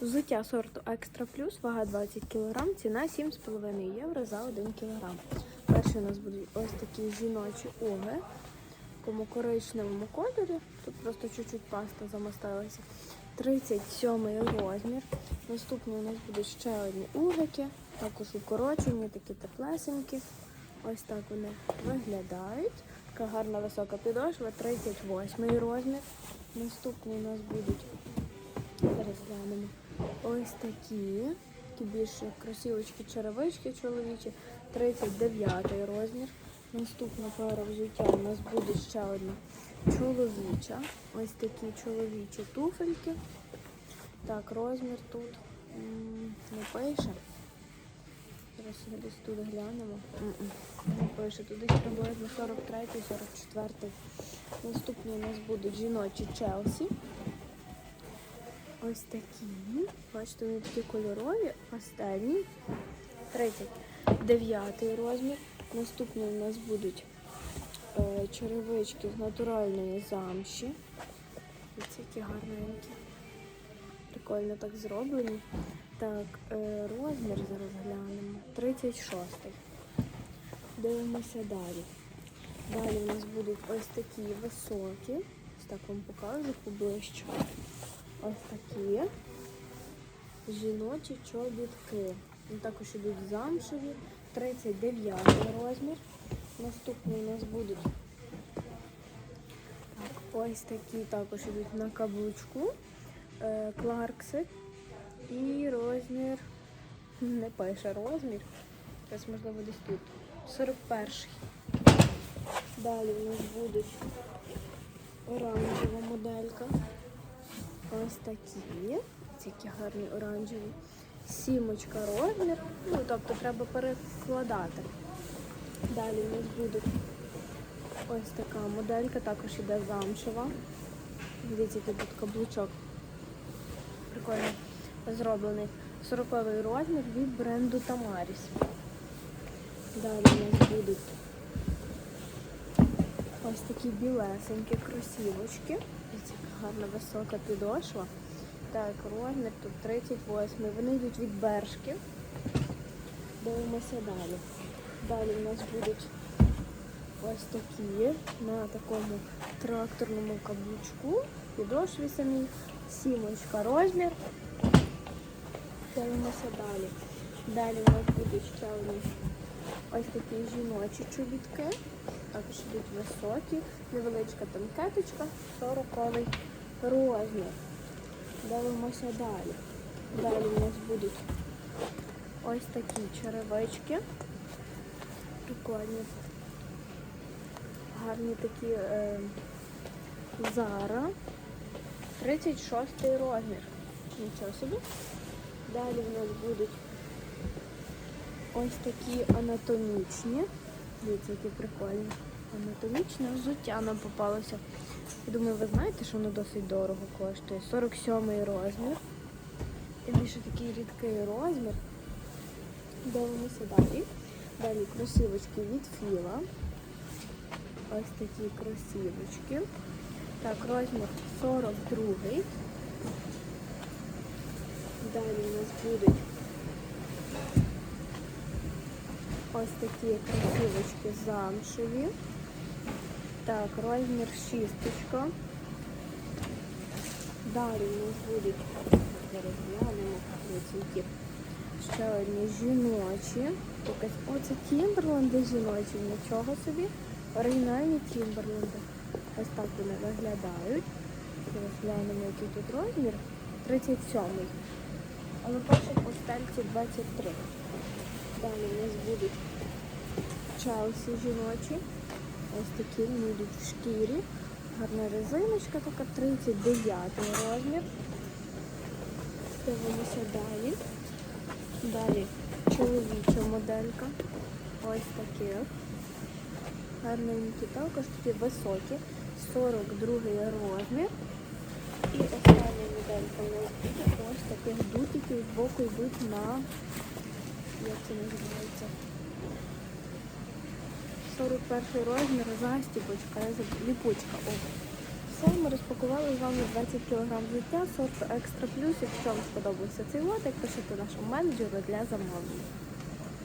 Взуття сорту Екстра Плюс, вага 20 кг, ціна 7,5 євро за 1 кг. Перші у нас будуть ось такі жіночі уги, в такому коричневому кольорі. Тут просто чуть-чуть паста замостилася. 37 розмір. Наступні у нас будуть ще одні угики, також укорочені, такі теплесенькі. Ось так вони виглядають. Така гарна висока підошва, 38 розмір. Наступні у нас будуть Зараз глянемо. Ось такі. Такі більше кросівочки, черевички чоловічі. 39 розмір. Наступна пара взуття у нас буде ще одна чоловіча. Ось такі чоловічі туфельки. Так, розмір тут не пише. Зараз десь тут глянемо. Не пише. Десь приблизно 43-44. Наступні у нас будуть жіночі Челсі. Ось такі. Бачите, вони такі кольорові, пастельні. 39 розмір. Наступні у нас будуть е, черевички з натуральної замші. Ось які гарненькі. Прикольно так зроблені. Так, е, розмір зараз глянемо. 36. Дивимося далі. Далі у нас будуть ось такі високі. Ось так вам покажу поближче. Ось такі жіночі чобітки. Також ідуть замшеві, 39 розмір. Наступні у нас будуть так, ось такі також ідуть на каблучку. Е, Кларкси. І розмір, не пише розмір. Зараз можливо десь тут. 41. Далі у нас будуть оранжева моделька. Ось такі. Ці які гарні оранжеві. Сімочка розмір. Ну, тобто треба перекладати. Далі у нас буде ось така моделька, також іде замшева. Дивіться, який тут каблучок. Прикольно зроблений. 40 розмір від бренду Тамаріс. Далі у нас будуть ось такі білесенькі кросівочки. Гарна висока підошва. Так, розмір тут 38. Вони йдуть від бершки. Дивимося далі. Далі у нас будуть ось такі на такому тракторному каблучку. Підошві самі. Сімочка розмір. Дивимося далі. Далі у нас будуть ще ось такі жіночі чобітки. Також йдуть високі, невеличка танкеточка, 40 розмір. Дивимося далі. Далі у нас будуть ось такі черевички. Прикольні. Гарні такі е, Зара. 36 розмір. Нічого собі. Далі в нас будуть ось такі анатомічні. Дивіться, які прикольні. Анатомічне взуття нам попалося. Я думаю, ви знаєте, що воно досить дорого коштує. 47 розмір. Тим більше такий рідкий розмір. Дивимося далі. Далі кросівочки від Філа. Ось такі кросівочки. Так, розмір 42. Далі у нас будуть ось такі красивочки замшеві. Так, розмір шісточка. Далі у нас будуть, зараз глянемо, ще одні жіночі. Оце Тімберленди жіночі, нічого собі. Оригінальні Тімберленди. Ось так вони виглядають. Зараз глянемо, який тут розмір. 37-й. Але перший по стельці 23. Далі у нас будуть Челсі жіночі. Ось такі йдуть в шкірі. Гарна резиночка, така 39 розмір. Дивимося далі. Далі чоловіча моделька. Ось таких. Гарненькі також такі високі. 42 розмір. І остання моделька у нас буде ось таких дутиків з боку йдуть на як це називається? 41 розмір, застіпочка, ліпочка. О. все. Ми розпакували з вами 20 кг життя, сорту Екстра Плюс. Якщо вам сподобався цей лотик, пишіть нашому менеджеру для замовлення.